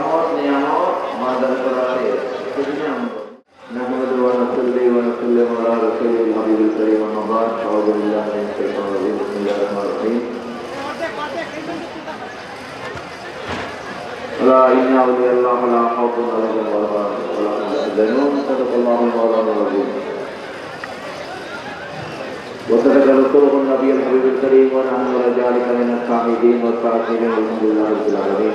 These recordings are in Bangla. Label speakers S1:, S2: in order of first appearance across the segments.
S1: রহমত নিয়ামত মাদার করাতে সেদিনে আমরা نحمد ونصلي ونسلم على رسول الحبيب الكريم اما بعد اعوذ بالله من الشيطان الرجيم بسم الله الرحمن الرحيم لا إن أولياء الله لا خوف عليهم ولا ولا هم يحزنون صدق الله مولانا العظيم وصدق رسوله النبي الحبيب الكريم ونحن على ذلك من الحامدين والشاكرين والحمد لله رب العالمين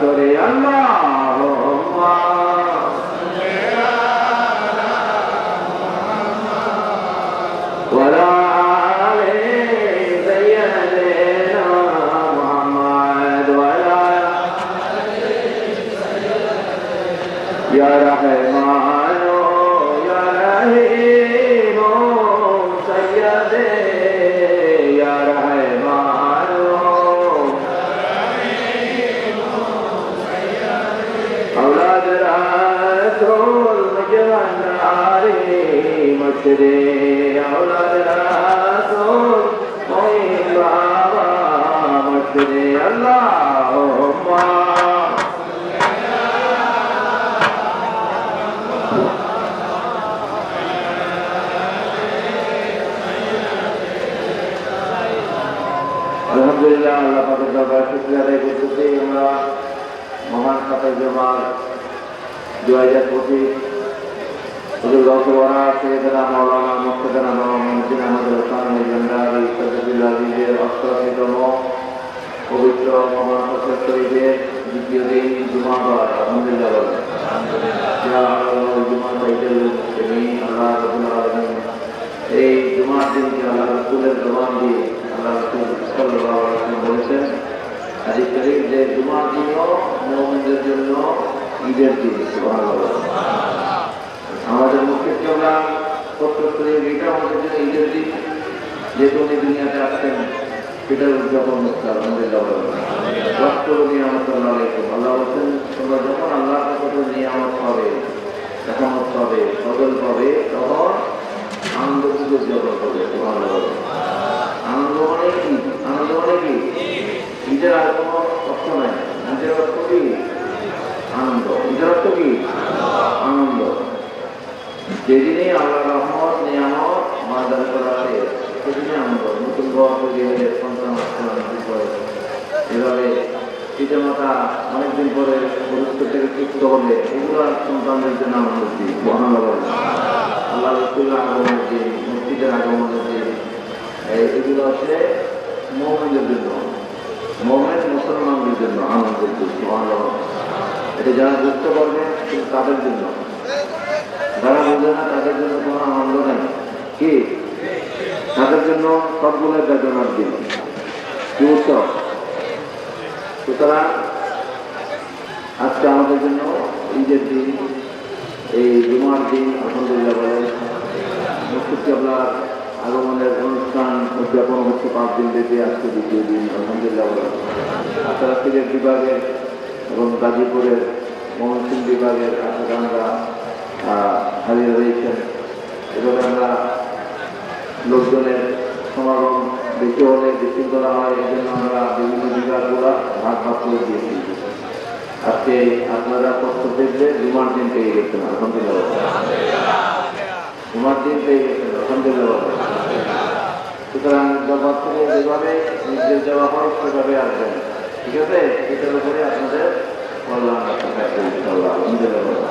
S1: হাতরে আল্লাহ। तेरे औलाद रसूल कोई तेरे अल्लाहुम्मा আলহামদুলিল্লাহ, আল্লাহ পাকের দরবার শুক্রিয়া আদায় করতেছি। আমরা মহান কাপের জমার দু হাজার পঁচিশ হুজুর গৌসওয়ারা সৈয়দনা মাওলানা মুক্তদানা মাহমুদ্দিন আহমদ রহমান লেজেন্ডারি সদরুল আজিজের অষ্টআশিতম পবিত্র মহান ফসল শরীফের দ্বিতীয় দিন জুমাবার আলহামদুলিল্লাহ এই জুমার দিনকে আল্লাহ রসুলের জবান দিয়ে আল্লাহ রসুল বলেছেন হাদিস শরীফ যে জুমার দিনও মুমিনদের জন্য ঈদের দিন, সুবহানাল্লাহ। আমাদের মুখের চলা সত্যি এটা আমাদের জন্য এই দিক যে কোনো দুনিয়াতে আসতেন সেটার উদযাপন করতে আলাইকুম আল্লাহ বলছেন, তোমরা যখন আল্লাহর নিয়ে আমার পাবে, রহমত পাবে সদল পাবে, তখন আনন্দ উদযাপন করবে, সুবহানাল্লাহ আনন্দ মানে কি আনন্দ মানে কি ঈদের আর কোনো অর্থ নাই ঈদের অর্থ কি আনন্দ ঈদের অর্থ কি আনন্দ যেদিনে আল্লাহ রহমত, নিয়ামত, মাদার করাতে। সেদিনে আনন্দ নতুন ঘর তৈরি অনেকদিন পরে। হলে এগুলো সন্তানদের আল্লাহ রসুল্লাহ আগমনের দিন মসজিদের আগমনের দিন এগুলো হচ্ছে মোহামেদের জন্য মোহামেদ মুসলমানদের জন্য আনন্দের দিন এটা যারা পারবে কিন্তু তাদের জন্য। যারা বোঝে না, তাদের জন্য কোনো আনন্দ নেই। কি? তাদের জন্য সবগুলো বেদনার দিন। সুতরাং আজকে আমাদের জন্য ঈদের দিন, এই জুমার দিন, আলহামদুলিল্লাহ বলে মুক্তির আগমনের অনুষ্ঠান উদযাপন হচ্ছে পাঁচ দিন ব্যাপী, আজকে দ্বিতীয় দিন, আলহামদুলিল্লাহ আশারা সিলেট বিভাগের এবং গাজীপুরের ময়মনসিং বিভাগের আমরা হারিয়ে রয়েছেন এভাবে আমরা লোকজনের সমাগম বেশি হলে বিশৃঙ্খলা হয় এই জন্য আমরা বিভিন্ন বিভাগগুলো ভাগ ভাগ করে দিয়েছি। আজকে আপনারা তথ্য দেখলে জুমার দিন পেয়ে গেছেন, আলহামদুলিল্লাহ। জুমার দিন পেয়ে গেছেন, আলহামদুলিল্লাহ। সুতরাং জবাব থেকে যেভাবে নির্দেশ দেওয়া হয়, সেভাবে আসবেন। ঠিক আছে? এটার উপরে আপনাদের কল্যাণ আলহামদুলিল্লাহ।